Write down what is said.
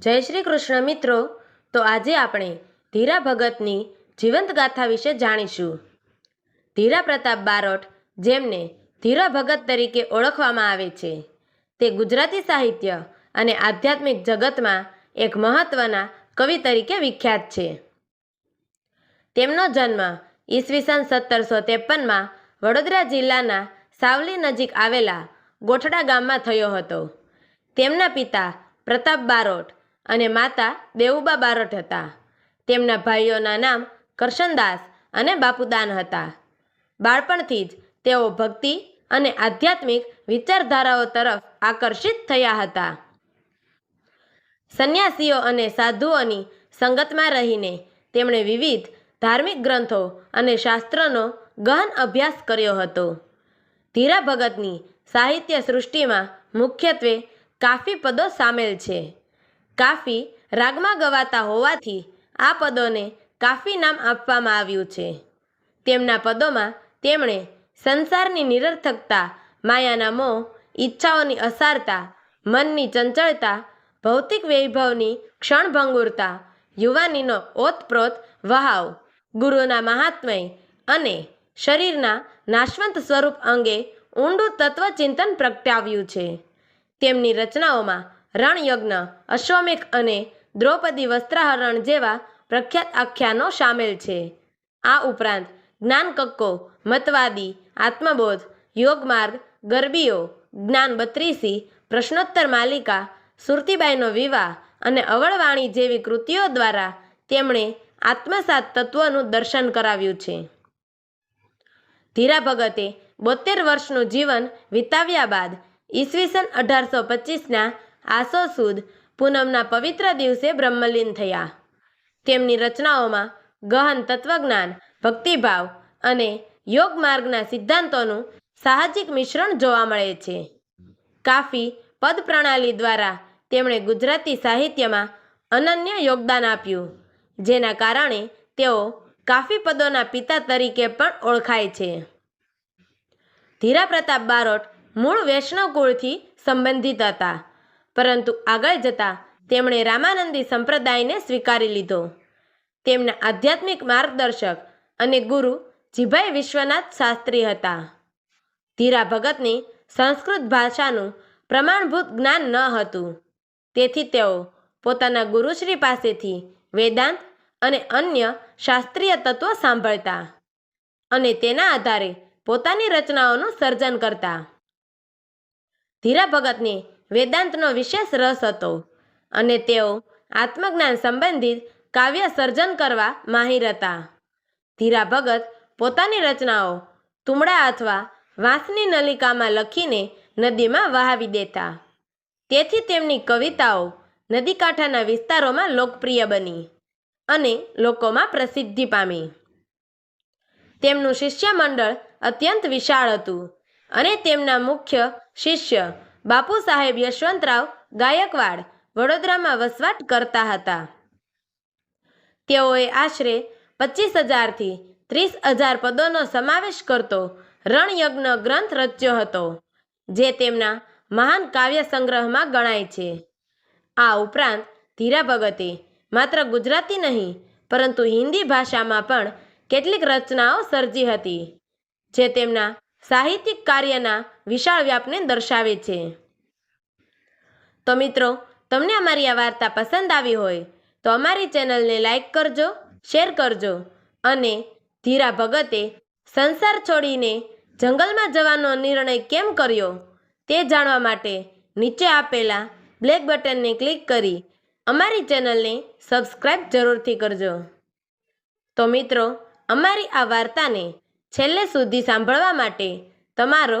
જય શ્રી કૃષ્ણ મિત્રો. તો આજે આપણે ધીરા ભગતની જીવંત ગાથા વિશે જાણીશું. ધીરા પ્રતાપ બારોટ, જેમને ધીરા ભગત તરીકે ઓળખવામાં આવે છે, તે ગુજરાતી સાહિત્ય અને આધ્યાત્મિક જગતમાં એક મહત્વના કવિ તરીકે વિખ્યાત છે. તેમનો જન્મ ઈસવીસન સત્તરસો ત્રેપનમાં વડોદરા જિલ્લાના સાવલી નજીક આવેલા ગોઠડા ગામમાં થયો હતો. તેમના પિતા પ્રતાપ બારોટ અને માતા દેવુબા બારોટ હતા. તેમના ભાઈઓના નામ કરશનદાસ અને બાપુદાન હતા. બાળપણથી જ તેઓ ભક્તિ અને આધ્યાત્મિક વિચારધારાઓ તરફ આકર્ષિત થયા હતા. સંન્યાસીઓ અને સાધુઓની સંગતમાં રહીને તેમણે વિવિધ ધાર્મિક ગ્રંથો અને શાસ્ત્રનો ગહન અભ્યાસ કર્યો હતો. ધીરા ભગતની સાહિત્ય સૃષ્ટિમાં મુખ્યત્વે કાફી પદો સામેલ છે. કાફી રાગમાં ગવાતા હોવાથી આ પદોને કાફી નામ આપવામાં આવ્યું છે. તેમના પદોમાં તેમણે સંસારની નિરર્થકતા, માયાના મોહ, ઈચ્છાઓની અસારતા, મનની ચંચળતા, ભૌતિક વૈભવની ક્ષણભંગુરતા, યુવાનીનો ઓતપ્રોત વહાવ, ગુરુના મહાત્મય અને શરીરના નાશવંત સ્વરૂપ અંગે ઊંડું તત્વચિંતન પ્રગટાવ્યું છે. તેમની રચનાઓમાં રણયજ્ઞ, અશ્વમેઘ અને દ્રૌપદી વસ્ત્રાહરણ જેવા પ્રખ્યાત આખ્યાનો સામેલ છે. આ ઉપરાંત જ્ઞાનકક્કો, મતવાદી, આત્મબોધ, યોગમાર્ગ, ગરબીઓ, જ્ઞાન બત્રીસી, પ્રશ્નોત્તર માલિકા, સુરતીબાઈનો વિવાહ અને અવળવાણી જેવી કૃતિઓ દ્વારા તેમણે આત્મસાત તત્વનું દર્શન કરાવ્યું છે. ધીરા ભગતે બોતેર વર્ષનું જીવન વિતાવ્યા બાદ ઈસવીસન અઢારસો પચીસના આસો સુદ પૂનમના પવિત્ર દિવસે બ્રહ્મલીન થયા. તેમની રચનાઓમાં ગહન તત્વજ્ઞાન, ભક્તિભાવ અને યોગ માર્ગના સિદ્ધાંતોનું સાહજિક મિશ્રણ જોવા મળે છે. કાફી પદ પ્રણાલી દ્વારા તેમણે ગુજરાતી સાહિત્યમાં અનન્ય યોગદાન આપ્યું, જેના કારણે તેઓ કાફી પદોના પિતા તરીકે પણ ઓળખાય છે. ધીરા પ્રતાપ બારોટ મૂળ વૈષ્ણવ કુળથી સંબંધિત હતા. પરંતુ આગળ જતા તેમણે રામાનંદી સંપ્રદાયને સ્વીકારી લીધો. તેમના આધ્યાત્મિક માર્ગદર્શક અને ગુરુ જીભાઈ વિશ્વનાથ શાસ્ત્રી હતા. ધીરા ભગતને સંસ્કૃત ભાષાનું પ્રમાણભૂત જ્ઞાન ન હતું. તેથી તેઓ પોતાના ગુરુશ્રી પાસેથી વેદાંત અને અન્ય શાસ્ત્રીય તત્વો સાંભળતા અને તેના આધારે પોતાની રચનાઓનું સર્જન કરતા. ધીરા ભગતને વેદાંતનો વિશેષ રસ હતો અને તેઓ આત્મજ્ઞાન સંબંધિત કાવ્ય સર્જન કરવા માહિર હતા. ધીરા ભગત પોતાની રચનાઓ તુમડા અથવા વાંસની નલિકામાં લખીને નદીમાં વહાવી દેતા. તેથી તેમની કવિતાઓ નદીકાંઠાના વિસ્તારોમાં લોકપ્રિય બની અને લોકોમાં પ્રસિદ્ધિ પામી. તેમનું શિષ્ય મંડળ અત્યંત વિશાળ હતું અને તેમના મુખ્ય શિષ્ય બાપુ સાહેબ યશવંતરાવ ગાયકવાડ વડોદરામાં વસવાટ કરતા હતા. તેઓએ આશરે પચીસ હજારથી ત્રીસ હજાર પદોનો સમાવેશ કરતો રણયજ્ઞ ગ્રંથ રચ્યો હતો, જે તેમના મહાન કાવ્ય સંગ્રહમાં ગણાય છે. આ ઉપરાંત ધીરા ભગતે માત્ર ગુજરાતી નહીં, પરંતુ હિન્દી ભાષામાં પણ કેટલીક રચનાઓ સર્જી હતી, જે તેમના સાહિત્યિક કાર્યના વિશાળ વ્યાપને દર્શાવે છે. તો મિત્રો, તમને અમારી આ વાર્તા પસંદ આવી હોય, તો અમારી ચેનલને લાઈક કરજો, શેર કરજો અને ધીરા ભગતે સંસાર છોડીને જંગલમાં જવાનો નિર્ણય કેમ કર્યો તે જાણવા માટે નીચે આપેલા બ્લેક બટનને ક્લિક કરી અમારી ચેનલને સબસ્ક્રાઈબ જરૂરથી કરજો. તો મિત્રો, અમારી આ વાર્તાને છેલ્લે સુધી સાંભળવા માટે તમારો